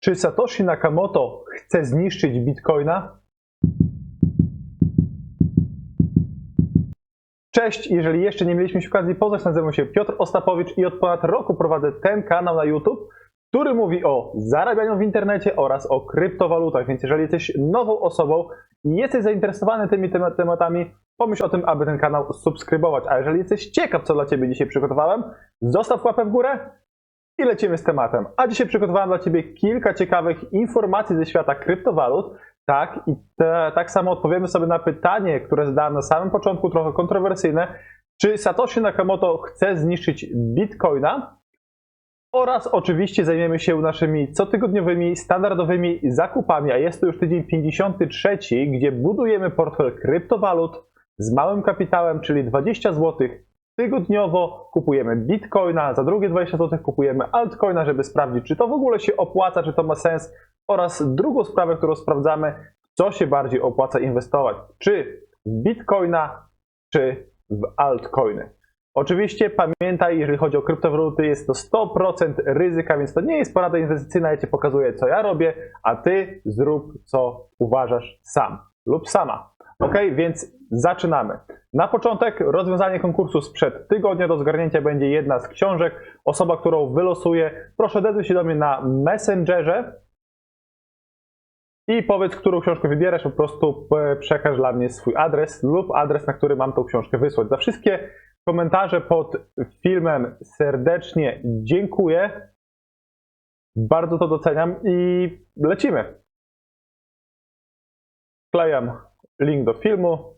Czy Satoshi Nakamoto chce zniszczyć Bitcoina? Cześć, jeżeli jeszcze nie mieliśmy się okazji poznać, nazywam się Piotr Ostapowicz i od ponad roku prowadzę ten kanał na YouTube, który mówi o zarabianiu w internecie oraz o kryptowalutach, więc jeżeli jesteś nową osobą i jesteś zainteresowany tymi temat- tematami, pomyśl o tym, aby ten kanał subskrybować, a jeżeli jesteś ciekaw, co dla Ciebie dzisiaj przygotowałem, zostaw łapę w górę i lecimy z tematem. A dzisiaj przygotowałem dla Ciebie kilka ciekawych informacji ze świata kryptowalut. Tak, i te, tak samo odpowiemy sobie na pytanie, które zadałem na samym początku, trochę kontrowersyjne. Czy Satoshi Nakamoto chce zniszczyć Bitcoina? Oraz oczywiście zajmiemy się naszymi cotygodniowymi, standardowymi zakupami, a jest to już tydzień 53, gdzie budujemy portfel kryptowalut z małym kapitałem, czyli 20 zł tygodniowo kupujemy bitcoina, za drugie 20 zł kupujemy altcoina, żeby sprawdzić, czy to w ogóle się opłaca, czy to ma sens. Oraz drugą sprawę, którą sprawdzamy, co się bardziej opłaca inwestować, czy w bitcoina, czy w altcoiny. Oczywiście pamiętaj, jeżeli chodzi o kryptowaluty, jest to 100% ryzyka, więc to nie jest porada inwestycyjna, ja Ci pokazuję, co ja robię, a Ty zrób, co uważasz sam lub sama. Ok, więc zaczynamy. Na początek rozwiązanie konkursu sprzed tygodnia. Do zgarnięcia będzie jedna z książek. Osoba, którą wylosuję, proszę odezwij się do mnie na Messengerze i powiedz, którą książkę wybierasz. Po prostu e, przekaż dla mnie swój adres lub adres, na który mam tą książkę wysłać. Za wszystkie komentarze pod filmem serdecznie dziękuję. Bardzo to doceniam i lecimy. Wklejam link do filmu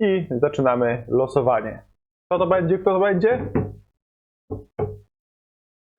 i zaczynamy losowanie. Kto to będzie? Kto to będzie?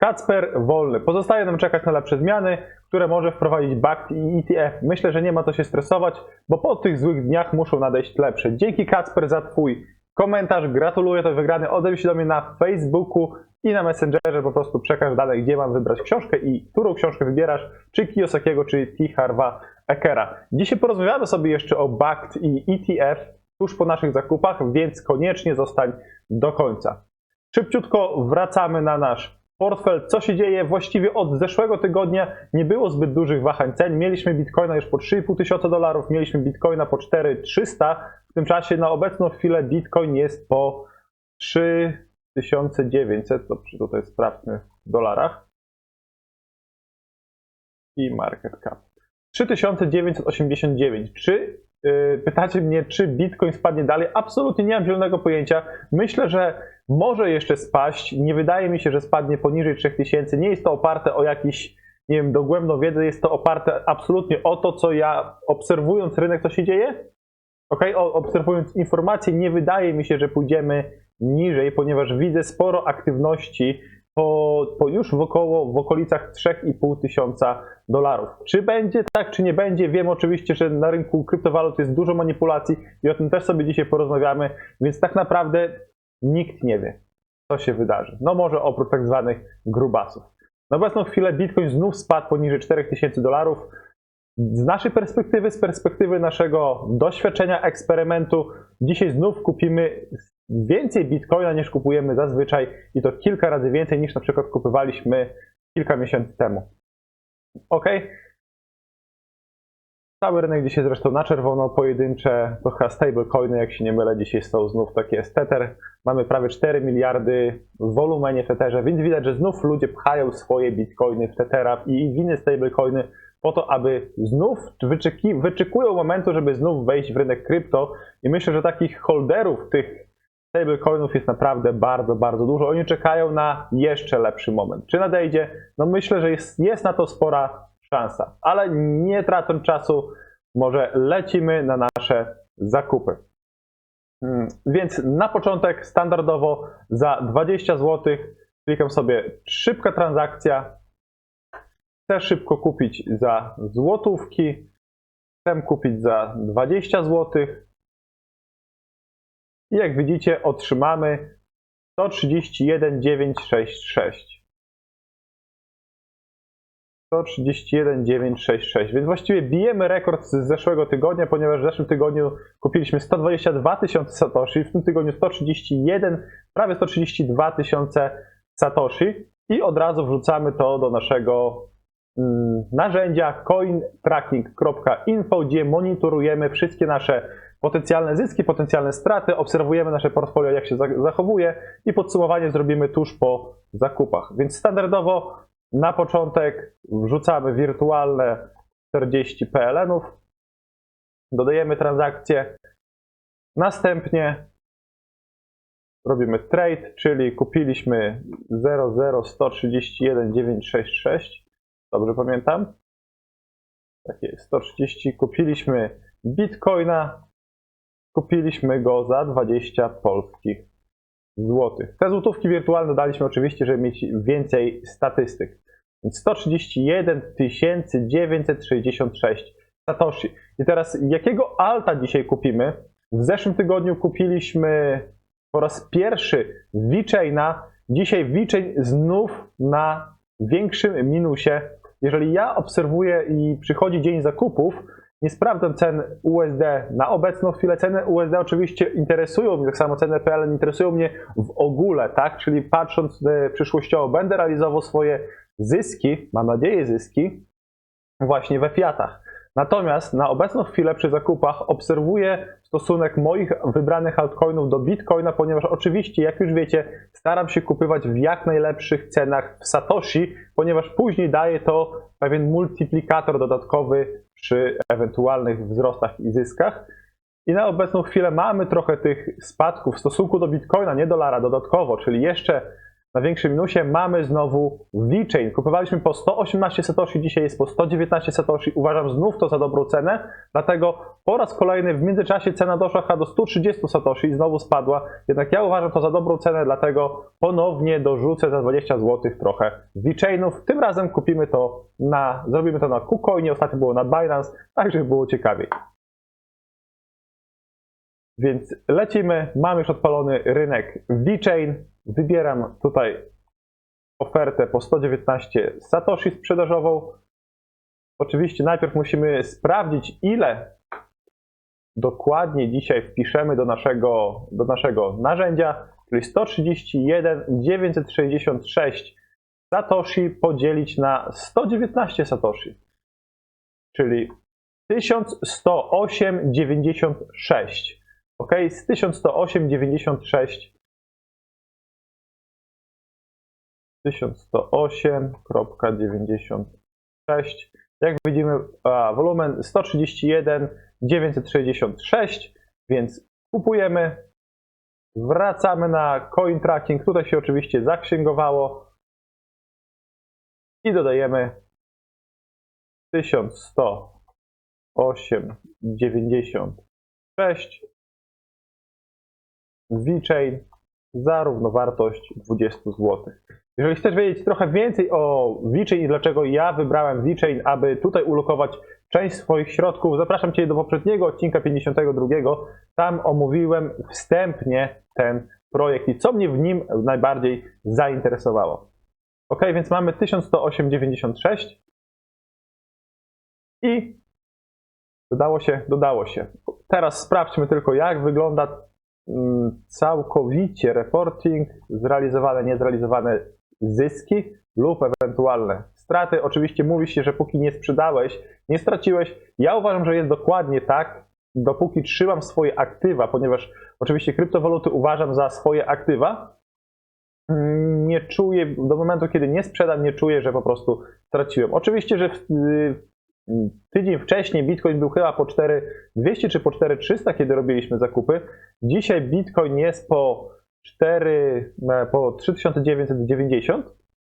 Kacper Wolny. Pozostaje nam czekać na lepsze zmiany, które może wprowadzić BACT i ETF. Myślę, że nie ma co się stresować, bo po tych złych dniach muszą nadejść lepsze. Dzięki Kacper za Twój komentarz. Gratuluję to wygrany. Odezwij się do mnie na Facebooku i na Messengerze. Po prostu przekaż dane, gdzie mam wybrać książkę i którą książkę wybierasz, czy Kiyosakiego, czy T. Harva Ekera. Dzisiaj porozmawiamy sobie jeszcze o BACT i ETF tuż po naszych zakupach, więc koniecznie zostań do końca. Szybciutko wracamy na nasz portfel. Co się dzieje? Właściwie od zeszłego tygodnia nie było zbyt dużych wahań cen. Mieliśmy bitcoina już po 3,5 tysiąca dolarów, mieliśmy bitcoina po 4,300. W tym czasie na obecną chwilę bitcoin jest po 3900. Dobrze, tutaj sprawdźmy w dolarach. I market cap. 3989. Czy yy, pytacie mnie, czy Bitcoin spadnie dalej? Absolutnie nie mam zielonego pojęcia. Myślę, że może jeszcze spaść. Nie wydaje mi się, że spadnie poniżej 3000. Nie jest to oparte o jakiś, nie wiem, dogłębną wiedzę. Jest to oparte absolutnie o to, co ja obserwując rynek, co się dzieje. Ok, o, obserwując informacje, nie wydaje mi się, że pójdziemy niżej, ponieważ widzę sporo aktywności po, po już wokoło, w okolicach 3,5 tysiąca dolarów. Czy będzie tak, czy nie będzie? Wiem oczywiście, że na rynku kryptowalut jest dużo manipulacji i o tym też sobie dzisiaj porozmawiamy, więc tak naprawdę nikt nie wie, co się wydarzy. No może oprócz tak zwanych grubasów. Na obecną chwilę Bitcoin znów spadł poniżej 4000 dolarów. Z naszej perspektywy, z perspektywy naszego doświadczenia, eksperymentu, dzisiaj znów kupimy więcej bitcoina niż kupujemy zazwyczaj i to kilka razy więcej niż na przykład kupowaliśmy kilka miesięcy temu. Ok. Cały rynek dzisiaj zresztą na czerwono, pojedyncze, to chyba stablecoiny, jak się nie mylę, dzisiaj są znów takie jest Tether. Mamy prawie 4 miliardy w wolumenie w Tetherze, więc widać, że znów ludzie pchają swoje bitcoiny w Tethera i w inne stablecoiny po to, aby znów wyczekują momentu, żeby znów wejść w rynek krypto i myślę, że takich holderów tych stablecoinów jest naprawdę bardzo, bardzo dużo. Oni czekają na jeszcze lepszy moment. Czy nadejdzie? No myślę, że jest, jest na to spora szansa, ale nie tracąc czasu, może lecimy na nasze zakupy. Hmm, Więc na początek standardowo za 20 zł klikam sobie szybka transakcja. Chcę szybko kupić za złotówki. Chcę kupić za 20 zł. I jak widzicie, otrzymamy 131,966. 131,966. Więc właściwie bijemy rekord z zeszłego tygodnia, ponieważ w zeszłym tygodniu kupiliśmy 122 tysiące Satoshi, w tym tygodniu 131, prawie 132 tysiące Satoshi. i od razu wrzucamy to do naszego mm, narzędzia cointracking.info, gdzie monitorujemy wszystkie nasze potencjalne zyski, potencjalne straty, obserwujemy nasze portfolio, jak się za- zachowuje i podsumowanie zrobimy tuż po zakupach. Więc standardowo na początek wrzucamy wirtualne 40 PLN-ów, dodajemy transakcję, następnie robimy trade, czyli kupiliśmy 00131,966, dobrze pamiętam? Tak jest, 130, kupiliśmy bitcoina, kupiliśmy go za 20 polskich złotych. Te złotówki wirtualne daliśmy oczywiście, żeby mieć więcej statystyk. Więc 131 966 Satoshi. I teraz jakiego alta dzisiaj kupimy? W zeszłym tygodniu kupiliśmy po raz pierwszy VeChaina. Dzisiaj VeChain znów na większym minusie. Jeżeli ja obserwuję i przychodzi dzień zakupów, nie sprawdzam cen USD na obecną chwilę. Ceny USD oczywiście interesują mnie, tak samo ceny PLN interesują mnie w ogóle, tak? Czyli patrząc e, przyszłościowo, będę realizował swoje zyski, mam nadzieję zyski, właśnie we fiatach. Natomiast na obecną chwilę przy zakupach obserwuję stosunek moich wybranych altcoinów do Bitcoina, ponieważ oczywiście, jak już wiecie, staram się kupywać w jak najlepszych cenach w Satoshi, ponieważ później daje to pewien multiplikator dodatkowy przy ewentualnych wzrostach i zyskach. I na obecną chwilę mamy trochę tych spadków w stosunku do Bitcoina, nie dolara dodatkowo, czyli jeszcze na większym minusie mamy znowu VeChain. Kupowaliśmy po 118 Satoshi, dzisiaj jest po 119 Satoshi. Uważam znów to za dobrą cenę, dlatego po raz kolejny w międzyczasie cena doszła do 130 Satoshi i znowu spadła. Jednak ja uważam to za dobrą cenę, dlatego ponownie dorzucę za 20 zł trochę VeChainów. Tym razem kupimy to na, zrobimy to na KuCoinie, ostatnio było na Binance, tak żeby było ciekawiej. Więc lecimy, mam już odpalony rynek VeChain. Wybieram tutaj ofertę po 119 Satoshi sprzedażową. Oczywiście najpierw musimy sprawdzić, ile dokładnie dzisiaj wpiszemy do naszego, do naszego narzędzia, czyli 131 966 Satoshi podzielić na 119 Satoshi, czyli 1108,96. Ok, z 1108,96 1108.96. Jak widzimy, a, wolumen 131 966, więc kupujemy, wracamy na coin tracking, tutaj się oczywiście zaksięgowało i dodajemy 1108,96 VeChain za równowartość 20 zł. Jeżeli chcesz wiedzieć trochę więcej o VeChain i dlaczego ja wybrałem VeChain, aby tutaj ulokować część swoich środków, zapraszam Cię do poprzedniego odcinka 52. Tam omówiłem wstępnie ten projekt i co mnie w nim najbardziej zainteresowało. Ok, więc mamy 1108,96 i dodało się, dodało się. Teraz sprawdźmy tylko, jak wygląda mm, całkowicie reporting, zrealizowane, niezrealizowane zyski lub ewentualne straty. Oczywiście mówi się, że póki nie sprzedałeś, nie straciłeś. Ja uważam, że jest dokładnie tak, dopóki trzymam swoje aktywa, ponieważ oczywiście kryptowaluty uważam za swoje aktywa. mm, Nie czuję, do momentu kiedy nie sprzedam, nie czuję, że po prostu straciłem. Oczywiście, że w, y, tydzień wcześniej Bitcoin był chyba po 4200 czy po 4300, kiedy robiliśmy zakupy. Dzisiaj Bitcoin jest po 4, e, po 3990,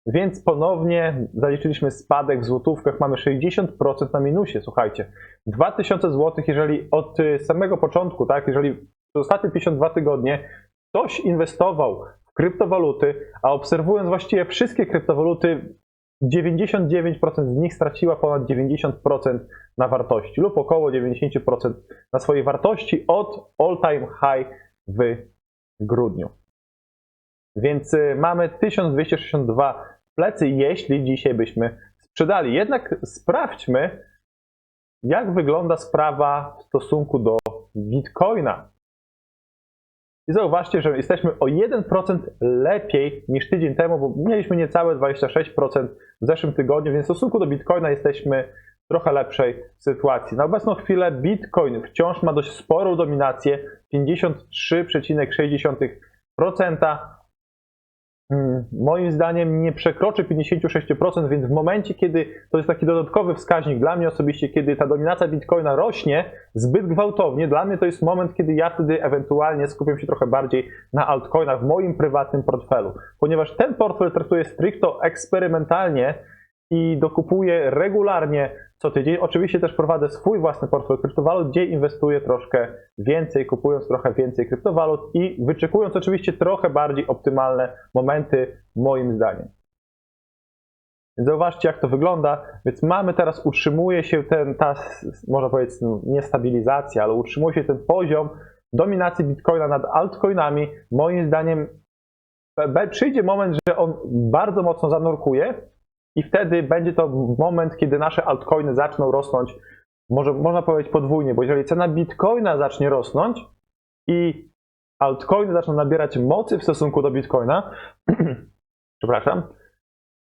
więc ponownie zaliczyliśmy spadek w złotówkach. Mamy 60% na minusie, słuchajcie. 2000 zł, jeżeli od y, samego początku, tak, jeżeli przez ostatnie 52 tygodnie ktoś inwestował w kryptowaluty, a obserwując właściwie wszystkie kryptowaluty, 99% z nich straciła ponad 90% na wartości lub około 90% na swojej wartości od all-time high w grudniu. Więc y, mamy 1262 w plecy, jeśli dzisiaj byśmy sprzedali. Jednak sprawdźmy, jak wygląda sprawa w stosunku do Bitcoina. I zauważcie, że jesteśmy o 1% lepiej niż tydzień temu, bo mieliśmy niecałe 26% w zeszłym tygodniu, więc w stosunku do Bitcoina jesteśmy trochę lepszej sytuacji. Na obecną chwilę Bitcoin wciąż ma dość sporą dominację 53,6%. Mm, Moim zdaniem nie przekroczy 56%, więc w momencie, kiedy to jest taki dodatkowy wskaźnik dla mnie osobiście, kiedy ta dominacja Bitcoina rośnie zbyt gwałtownie, dla mnie to jest moment, kiedy ja wtedy ewentualnie skupiam się trochę bardziej na altcoinach w moim prywatnym portfelu, ponieważ ten portfel traktuję stricto eksperymentalnie i dokupuję regularnie co tydzień. Oczywiście też prowadzę swój własny portfel kryptowalut, gdzie inwestuję troszkę więcej, kupując trochę więcej kryptowalut i wyczekując oczywiście trochę bardziej optymalne momenty, moim zdaniem. Zauważcie, jak to wygląda. Więc mamy teraz, utrzymuje się ten, ta, można powiedzieć, no, nie stabilizacja, ale utrzymuje się ten poziom dominacji Bitcoina nad altcoinami. Moim zdaniem przyjdzie moment, że on bardzo mocno zanurkuje i wtedy będzie to moment, kiedy nasze altcoiny zaczną rosnąć, może można powiedzieć podwójnie, bo jeżeli cena Bitcoina zacznie rosnąć i altcoiny zaczną nabierać mocy w stosunku do Bitcoina, przepraszam,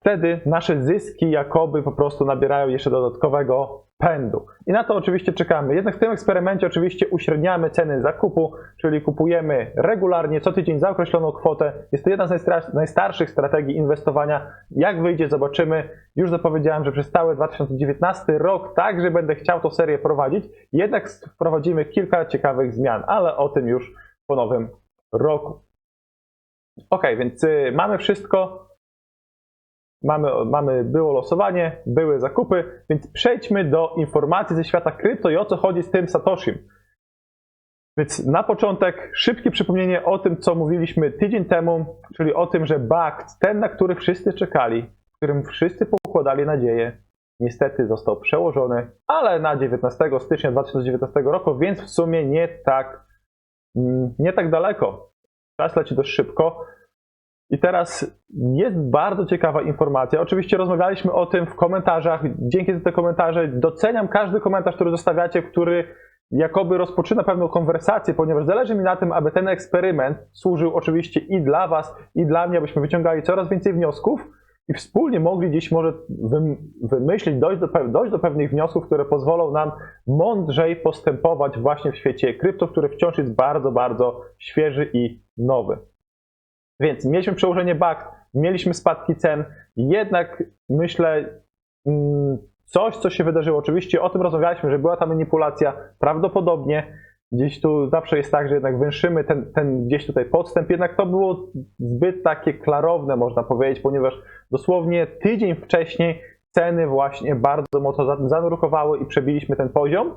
wtedy nasze zyski jakoby po prostu nabierają jeszcze dodatkowego pędu. I na to oczywiście czekamy. Jednak w tym eksperymencie oczywiście uśredniamy ceny zakupu, czyli kupujemy regularnie, co tydzień za określoną kwotę. Jest to jedna z najstarszych strategii inwestowania. Jak wyjdzie, zobaczymy. Już zapowiedziałem, że przez cały 2019 rok także będę chciał tą serię prowadzić. Jednak wprowadzimy kilka ciekawych zmian, ale o tym już po nowym roku. Ok, więc y, mamy wszystko. Mamy, mamy, było losowanie, były zakupy, więc przejdźmy do informacji ze świata krypto i o co chodzi z tym Satoshim. Więc na początek szybkie przypomnienie o tym, co mówiliśmy tydzień temu, czyli o tym, że BACT, ten, na który wszyscy czekali, w którym wszyscy pokładali nadzieję, niestety został przełożony, ale na 19 stycznia 2019 roku, więc w sumie nie tak, mm, nie tak daleko. Czas leci dość szybko. I teraz jest bardzo ciekawa informacja. Oczywiście rozmawialiśmy o tym w komentarzach. Dzięki za te komentarze doceniam każdy komentarz, który zostawiacie, który jakoby rozpoczyna pewną konwersację, ponieważ zależy mi na tym, aby ten eksperyment służył oczywiście i dla Was, i dla mnie, abyśmy wyciągali coraz więcej wniosków i wspólnie mogli gdzieś może wym- wymyślić, dojść do, dojść do pewnych wniosków, które pozwolą nam mądrzej postępować właśnie w świecie krypto, który wciąż jest bardzo, bardzo świeży i nowy. Więc mieliśmy przełożenie BACT, mieliśmy spadki cen, jednak myślę, mm, coś, co się wydarzyło. Oczywiście o tym rozmawialiśmy, że była ta manipulacja. Prawdopodobnie gdzieś tu zawsze jest tak, że jednak węszymy ten, ten gdzieś tutaj podstęp, jednak to było zbyt takie klarowne, można powiedzieć, ponieważ dosłownie tydzień wcześniej ceny właśnie bardzo mocno za- zanurkowały i przebiliśmy ten poziom.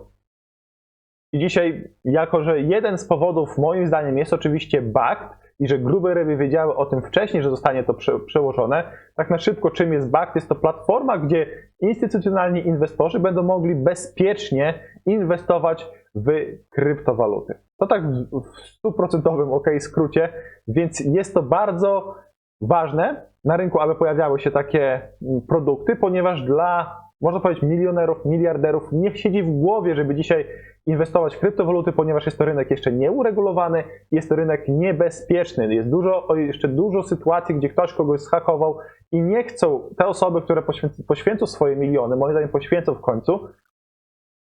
I dzisiaj, jako że jeden z powodów moim zdaniem jest oczywiście BACT i że grube ryby wiedziały o tym wcześniej, że zostanie to prze, przełożone, tak na szybko czym jest BACT? Jest to platforma, gdzie instytucjonalni inwestorzy będą mogli bezpiecznie inwestować w kryptowaluty. To tak w stuprocentowym ok skrócie, więc jest to bardzo ważne na rynku, aby pojawiały się takie mm, produkty, ponieważ dla, można powiedzieć, milionerów, miliarderów nie siedzi w głowie, żeby dzisiaj inwestować w kryptowaluty, ponieważ jest to rynek jeszcze nieuregulowany, jest to rynek niebezpieczny. Jest dużo, jeszcze dużo sytuacji, gdzie ktoś kogoś schakował i nie chcą, te osoby, które poświęcą, poświęcą swoje miliony, moim zdaniem poświęcą w końcu,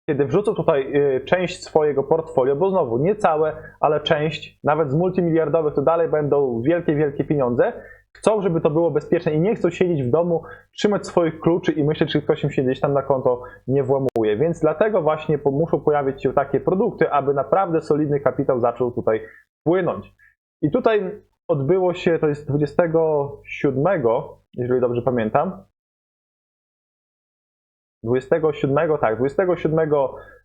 kiedy wrzucą tutaj y, część swojego portfolio, bo znowu nie całe, ale część, nawet z multimiliardowych, to dalej będą wielkie, wielkie pieniądze. Chcą, żeby to było bezpieczne i nie chcą siedzieć w domu, trzymać swoich kluczy i myśleć, czy ktoś im się gdzieś tam na konto nie włamuje. Więc dlatego właśnie muszą pojawić się takie produkty, aby naprawdę solidny kapitał zaczął tutaj płynąć. I tutaj odbyło się, to jest 27, jeżeli dobrze pamiętam, 27, tak, 27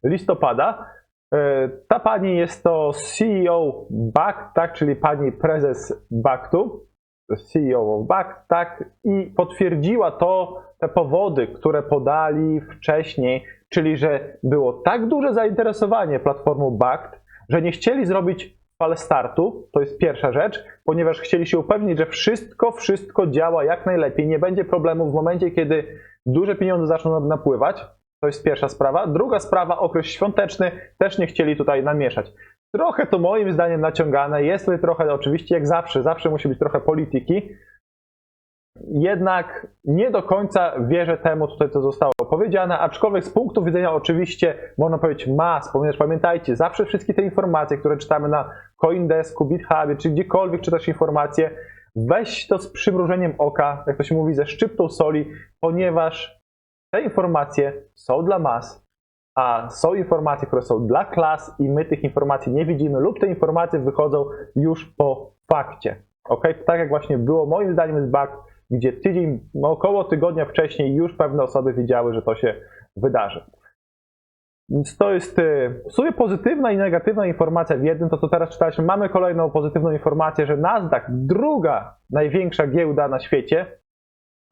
listopada. E, Ta pani jest to CEO BACT, tak, czyli pani prezes BACTu, CEO of BACT, tak, i potwierdziła to, te powody, które podali wcześniej, czyli że było tak duże zainteresowanie platformą BACT, że nie chcieli zrobić fal startu, to jest pierwsza rzecz, ponieważ chcieli się upewnić, że wszystko, wszystko działa jak najlepiej, nie będzie problemu w momencie, kiedy duże pieniądze zaczną napływać. To jest pierwsza sprawa. Druga sprawa, okres świąteczny, też nie chcieli tutaj namieszać. Trochę to moim zdaniem naciągane. Jest tutaj trochę, oczywiście jak zawsze, zawsze musi być trochę polityki. Jednak nie do końca wierzę temu tutaj, co zostało powiedziane, aczkolwiek z punktu widzenia oczywiście można powiedzieć mas, ponieważ pamiętajcie, zawsze wszystkie te informacje, które czytamy na Coindesku, GitHubie, czy gdziekolwiek czytasz informacje, weź to z przymrużeniem oka, jak to się mówi, ze szczyptą soli, ponieważ te informacje są dla mas, a są informacje, które są dla klas i my tych informacji nie widzimy lub te informacje wychodzą już po fakcie. Ok? Tak jak właśnie było moim zdaniem z bug, gdzie tydzień, no około tygodnia wcześniej już pewne osoby wiedziały, że to się wydarzy. Więc to jest y, w sumie pozytywna i negatywna informacja w jednym, to co teraz czytaliśmy. Mamy kolejną pozytywną informację, że Nasdaq, druga największa giełda na świecie,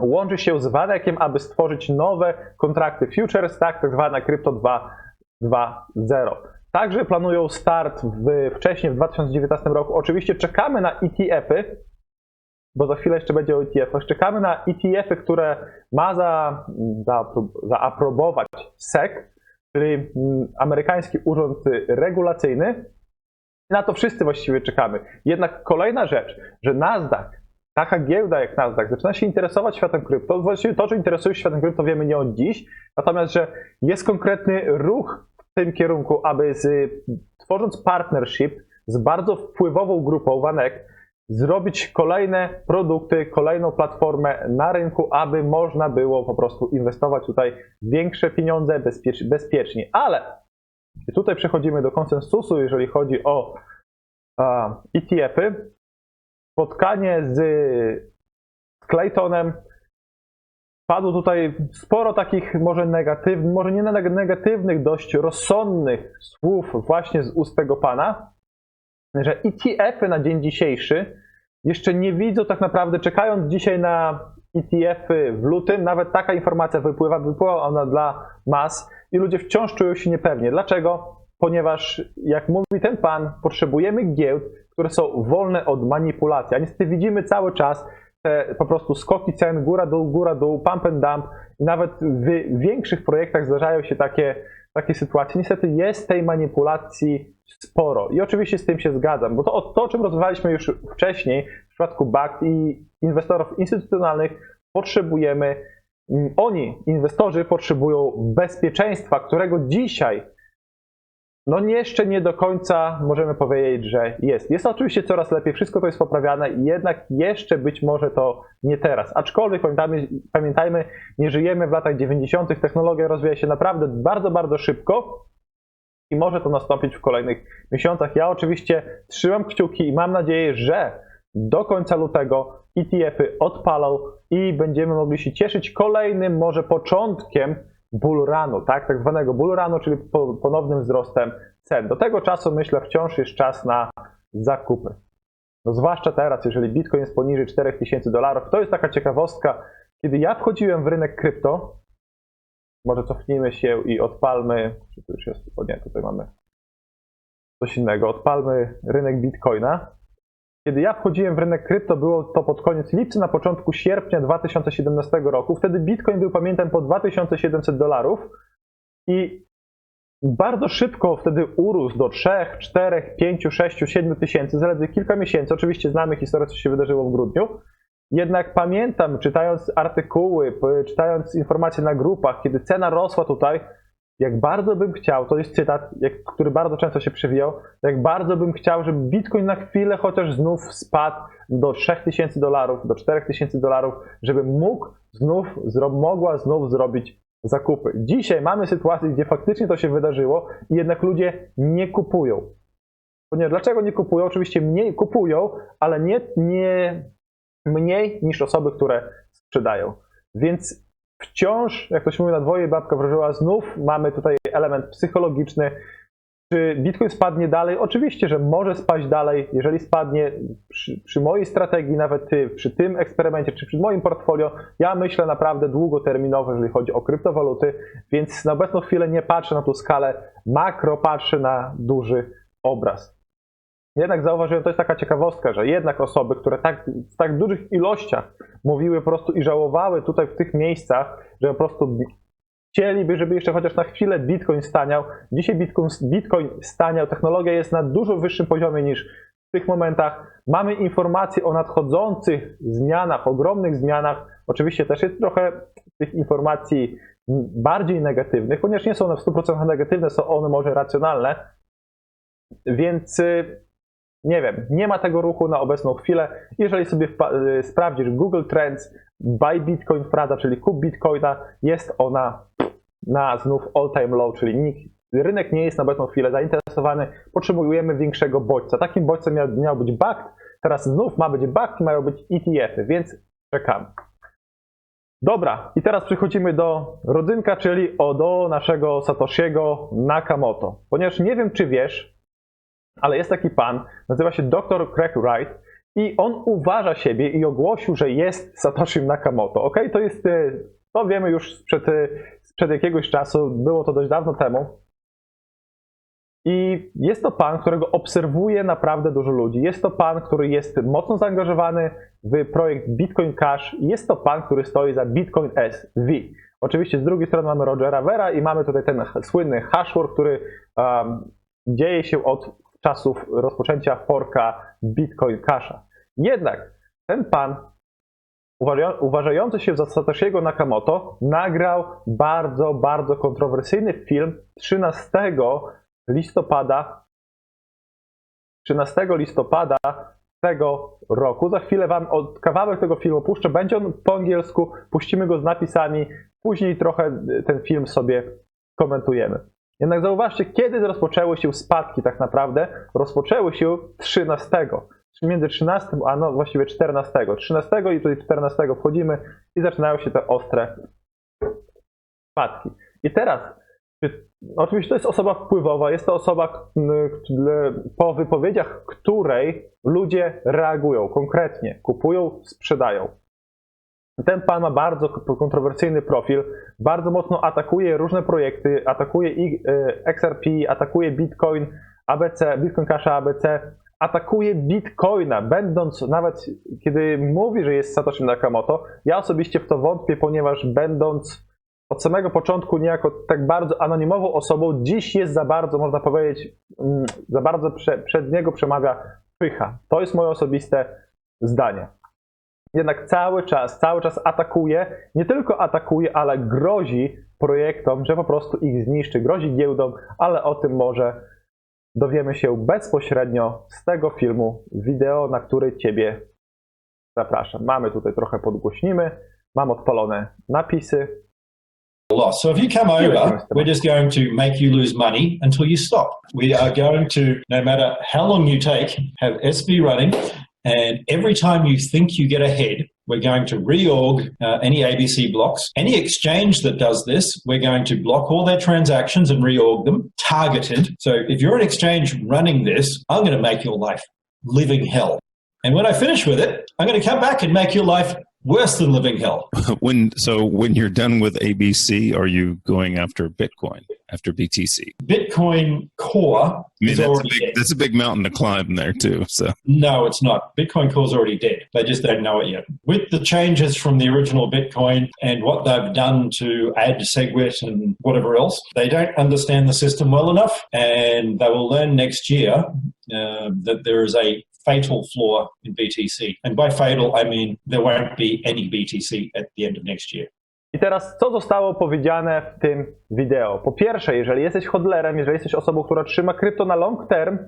łączy się z Vanekiem, aby stworzyć nowe kontrakty futures, tak, tak zwane Crypto 2.2.0. Także planują start w, wcześniej w 2019 roku. Oczywiście czekamy na ETF-y, bo za chwilę jeszcze będzie o ETF-ach. Czekamy na ETF-y, które ma za, za, zaaprobować SEC, czyli mm, amerykański urząd regulacyjny. Na to wszyscy właściwie czekamy. Jednak kolejna rzecz, że Nasdaq, taka giełda jak Nasdaq, zaczyna się interesować światem krypto. Właściwie to, że interesuje się światem krypto, wiemy nie od dziś. Natomiast, że jest konkretny ruch w tym kierunku, aby z, tworząc partnership z bardzo wpływową grupą Vanek, zrobić kolejne produkty, kolejną platformę na rynku, aby można było po prostu inwestować tutaj większe pieniądze bezpiecz, bezpiecznie. Ale tutaj przechodzimy do konsensusu, jeżeli chodzi o ETF-y. Spotkanie z Claytonem padło tutaj sporo takich może negatywnych, może nie negatywnych, dość rozsądnych słów właśnie z ust tego pana, że ETF-y na dzień dzisiejszy jeszcze nie widzą tak naprawdę, czekając dzisiaj na ETF-y w lutym, nawet taka informacja wypływa, wypływa ona dla mas i ludzie wciąż czują się niepewnie. Dlaczego? Ponieważ, jak mówi ten pan, potrzebujemy giełd, które są wolne od manipulacji. A niestety widzimy cały czas te po prostu skoki cen, góra, dół, góra, dół, pump and dump i nawet w większych projektach zdarzają się takie, takie sytuacje. Niestety jest tej manipulacji sporo i oczywiście z tym się zgadzam, bo to, to o czym rozmawialiśmy już wcześniej w przypadku BACT i inwestorów instytucjonalnych potrzebujemy, mm, oni, inwestorzy potrzebują bezpieczeństwa, którego dzisiaj no jeszcze nie do końca możemy powiedzieć, że jest. Jest oczywiście coraz lepiej, wszystko to jest poprawiane, jednak jeszcze być może to nie teraz. Aczkolwiek pamiętajmy, pamiętajmy nie żyjemy w latach 90., technologia rozwija się naprawdę bardzo, bardzo szybko i może to nastąpić w kolejnych miesiącach. Ja oczywiście trzymam kciuki i mam nadzieję, że do końca lutego ETF-y odpalą i będziemy mogli się cieszyć kolejnym może początkiem bullrunu, tak, tak zwanego bullrunu, czyli ponownym wzrostem cen. Do tego czasu myślę wciąż jest czas na zakupy. No zwłaszcza teraz, jeżeli Bitcoin jest poniżej 4000 dolarów. To jest taka ciekawostka. Kiedy ja wchodziłem w rynek krypto, może cofnijmy się i odpalmy, czy to już jest, o nie, tutaj mamy coś innego, odpalmy rynek Bitcoina. Kiedy ja wchodziłem w rynek krypto, było to pod koniec lipca, na początku sierpnia 2017 roku. Wtedy Bitcoin był, pamiętam, po 2700 dolarów i bardzo szybko wtedy urósł do 3, 4, 5, 6, 7 tysięcy, zaledwie kilka miesięcy. Oczywiście znamy historię, co się wydarzyło w grudniu. Jednak pamiętam, czytając artykuły, czytając informacje na grupach, kiedy cena rosła tutaj, jak bardzo bym chciał, to jest cytat, jak, który bardzo często się przewijał, jak bardzo bym chciał, żeby Bitcoin na chwilę chociaż znów spadł do 3000 dolarów, do 4000 dolarów, żeby mógł znów, zro, mogła znów zrobić zakupy. Dzisiaj mamy sytuację, gdzie faktycznie to się wydarzyło i jednak ludzie nie kupują. Ponieważ dlaczego nie kupują? Oczywiście mniej kupują, ale nie, nie mniej niż osoby, które sprzedają. Więc wciąż, jak to się mówi na dwoje, babka wróżyła, znów mamy tutaj element psychologiczny. Czy Bitcoin spadnie dalej? Oczywiście, że może spaść dalej. Jeżeli spadnie przy, przy mojej strategii, nawet przy tym eksperymencie, czy przy moim portfolio, ja myślę naprawdę długoterminowo, jeżeli chodzi o kryptowaluty, więc na obecną chwilę nie patrzę na tą skalę makro, patrzę na duży obraz. Jednak zauważyłem, to jest taka ciekawostka, że jednak osoby, które tak, w tak dużych ilościach mówiły po prostu i żałowały tutaj w tych miejscach, że po prostu chcieliby, żeby jeszcze chociaż na chwilę Bitcoin staniał. Dzisiaj Bitcoin, Bitcoin staniał, technologia jest na dużo wyższym poziomie niż w tych momentach. Mamy informacje o nadchodzących zmianach, ogromnych zmianach. Oczywiście też jest trochę tych informacji bardziej negatywnych, ponieważ nie są one w 100% negatywne, są one może racjonalne. Więc y, nie wiem, nie ma tego ruchu na obecną chwilę. Jeżeli sobie y, sprawdzisz Google Trends, buy Bitcoin Prada, czyli kup Bitcoina, jest ona na znów all time low, czyli nikt, rynek nie jest na obecną chwilę zainteresowany, potrzebujemy większego bodźca. Takim bodźcem miał, miał być BACT, teraz znów ma być BACT mają być ETF-y, więc czekamy. Dobra, i teraz przechodzimy do rodzynka, czyli o, do naszego Satoshiego Nakamoto. Ponieważ nie wiem, czy wiesz, ale jest taki pan, nazywa się Dr. Craig Wright i on uważa siebie i ogłosił, że jest Satoshi Nakamoto. Ok, to jest, e, to wiemy już sprzed, e, sprzed jakiegoś czasu, było to dość dawno temu. I jest to pan, którego obserwuje naprawdę dużo ludzi. Jest to pan, który jest mocno zaangażowany w projekt Bitcoin Cash. Jest to pan, który stoi za Bitcoin SV. Oczywiście z drugiej strony mamy Rogera Vera i mamy tutaj ten słynny hashword, który um, dzieje się od czasów rozpoczęcia forka Bitcoin Casha. Jednak ten pan, uważa- uważający się za Satoshiego Nakamoto, nagrał bardzo, bardzo kontrowersyjny film 13 listopada 13 listopada tego roku. Za chwilę wam od kawałek tego filmu puszczę. Będzie on po angielsku, puścimy go z napisami, później trochę ten film sobie komentujemy. Jednak zauważcie, kiedy rozpoczęły się spadki tak naprawdę? Rozpoczęły się 13. Czyli między 13 a no właściwie 14. 13 i tutaj 14 wchodzimy i zaczynają się te ostre spadki. I teraz, czy- oczywiście to jest osoba wpływowa, jest to osoba, po wypowiedziach której ludzie reagują konkretnie, kupują, sprzedają. Ten pan ma bardzo kontrowersyjny profil, bardzo mocno atakuje różne projekty, atakuje e, XRP, atakuje Bitcoin, ABC, Bitcoin Cash ABC, atakuje Bitcoina, będąc nawet kiedy mówi, że jest Satoshi Nakamoto, ja osobiście w to wątpię, ponieważ będąc od samego początku niejako tak bardzo anonimową osobą, dziś jest za bardzo, można powiedzieć, mm, za bardzo prze, przed niego przemawia pycha. To jest moje osobiste zdanie. Jednak cały czas, cały czas atakuje, nie tylko atakuje, ale grozi projektom, że po prostu ich zniszczy, grozi giełdom, ale o tym może dowiemy się bezpośrednio z tego filmu, wideo, na który Ciebie zapraszam. Mamy tutaj trochę podgłośnimy, mam odpalone napisy. So if you come over, we're just going to make you lose money until you stop. We are going to, no matter how long you take, have SV running, and every time you think you get ahead, we're going to reorg uh, any ABC blocks. Any exchange that does this, we're going to block all their transactions and reorg them, targeted. So if you're an exchange running this, I'm going to make your life living hell. And when I finish with it, I'm going to come back and make your life worse than living hell. when so when you're done with ABC, are you going after Bitcoin after BTC? Bitcoin Core I mean, is that's a big dead. that's a big mountain to climb there too. So No, it's not. Bitcoin Core is already dead. They just don't know it yet. With the changes from the original Bitcoin and what they've done to add SegWit and whatever else, they don't understand the system well enough, and they will learn next year uh, that there is a fatal flaw in BTC. And by fatal, I mean there won't be any BTC at the end of next year. I teraz, co zostało powiedziane w tym wideo? Po pierwsze, jeżeli jesteś hodlerem, jeżeli jesteś osobą, która trzyma krypto na long term,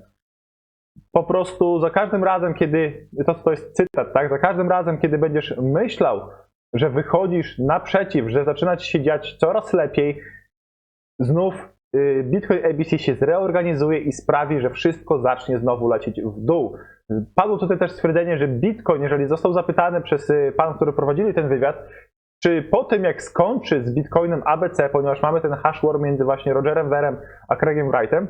po prostu za każdym razem, kiedy, to, to jest cytat, tak? Za każdym razem, kiedy będziesz myślał, że wychodzisz naprzeciw, że zaczyna ci się dziać coraz lepiej, znów Bitcoin ABC się zreorganizuje i sprawi, że wszystko zacznie znowu lecieć w dół. Padło tutaj też stwierdzenie, że Bitcoin, jeżeli został zapytany przez y, panów, którzy prowadzili ten wywiad, czy po tym jak skończy z Bitcoinem ABC, ponieważ mamy ten hash war między właśnie Rogerem Verem a Craigiem Wrightem,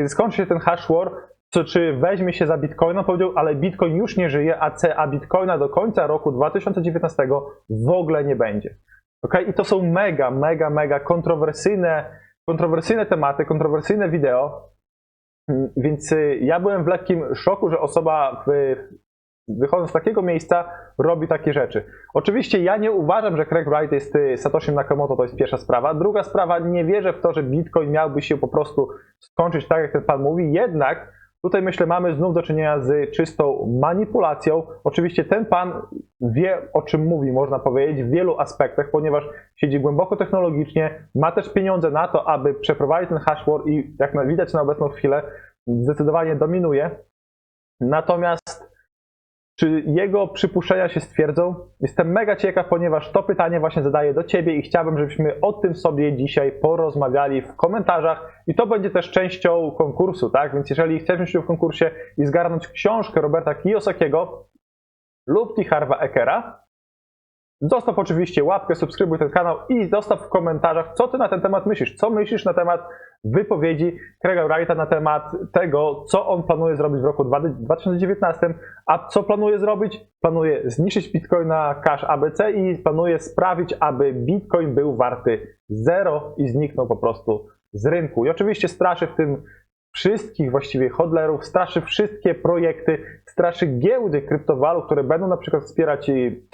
kiedy skończy się ten hash war, to czy weźmie się za Bitcoina, powiedział, ale Bitcoin już nie żyje, a, C, a Bitcoina do końca roku 2019 w ogóle nie będzie. Okay? I to są mega, mega, mega kontrowersyjne, kontrowersyjne tematy, kontrowersyjne wideo. Mm, Więc y, ja byłem w lekkim szoku, że osoba w wychodząc z takiego miejsca, robi takie rzeczy. Oczywiście ja nie uważam, że Craig Wright jest y, Satoshi Nakamoto, to jest pierwsza sprawa. Druga sprawa, nie wierzę w to, że Bitcoin miałby się po prostu skończyć tak, jak ten pan mówi, jednak tutaj myślę, mamy znów do czynienia z czystą manipulacją. Oczywiście ten pan wie, o czym mówi, można powiedzieć, w wielu aspektach, ponieważ siedzi głęboko technologicznie, ma też pieniądze na to, aby przeprowadzić ten hash war i jak widać na obecną chwilę, zdecydowanie dominuje. Natomiast czy jego przypuszczenia się stwierdzą? Jestem mega ciekaw, ponieważ to pytanie właśnie zadaję do Ciebie i chciałbym, żebyśmy o tym sobie dzisiaj porozmawiali w komentarzach i to będzie też częścią konkursu, tak? Więc jeżeli chcesz wziąć w konkursie i zgarnąć książkę Roberta Kiyosakiego lub T. Harva Ekera, Zostaw oczywiście łapkę, subskrybuj ten kanał i zostaw w komentarzach, co ty na ten temat myślisz. Co myślisz na temat wypowiedzi Craiga Wrighta na temat tego, co on planuje zrobić w roku 2019, a co planuje zrobić? Planuje zniszczyć Bitcoina Cash ABC i planuje sprawić, aby Bitcoin był warty zero i zniknął po prostu z rynku. I oczywiście straszy w tym wszystkich właściwie hodlerów, straszy wszystkie projekty, straszy giełdy kryptowalut, które będą na przykład wspierać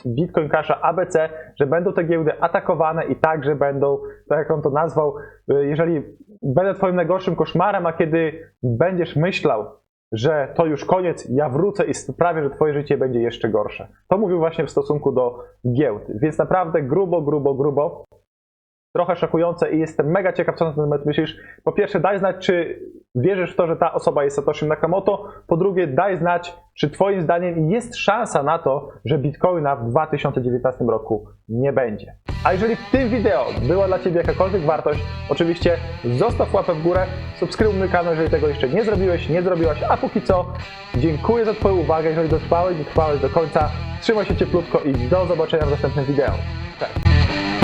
Bitcoin Casha ABC, że będą te giełdy atakowane i także będą, tak jak on to nazwał, y, jeżeli będę twoim najgorszym koszmarem, a kiedy będziesz myślał, że to już koniec, ja wrócę i sprawię, że twoje życie będzie jeszcze gorsze. To mówił właśnie w stosunku do giełd, więc naprawdę grubo, grubo, grubo trochę szokujące i jestem mega ciekaw, co na ten temat myślisz. Po pierwsze, daj znać, czy wierzysz w to, że ta osoba jest Satoshi Nakamoto. Po drugie, daj znać, czy Twoim zdaniem jest szansa na to, że Bitcoina w 2019 roku nie będzie. A jeżeli w tym wideo była dla Ciebie jakakolwiek wartość, oczywiście zostaw łapę w górę, subskrybuj mój kanał, jeżeli tego jeszcze nie zrobiłeś, nie zrobiłaś, a póki co dziękuję za Twoją uwagę, jeżeli dotrwałeś i trwałeś do końca. Trzymaj się cieplutko i do zobaczenia w następnym wideo. Cześć!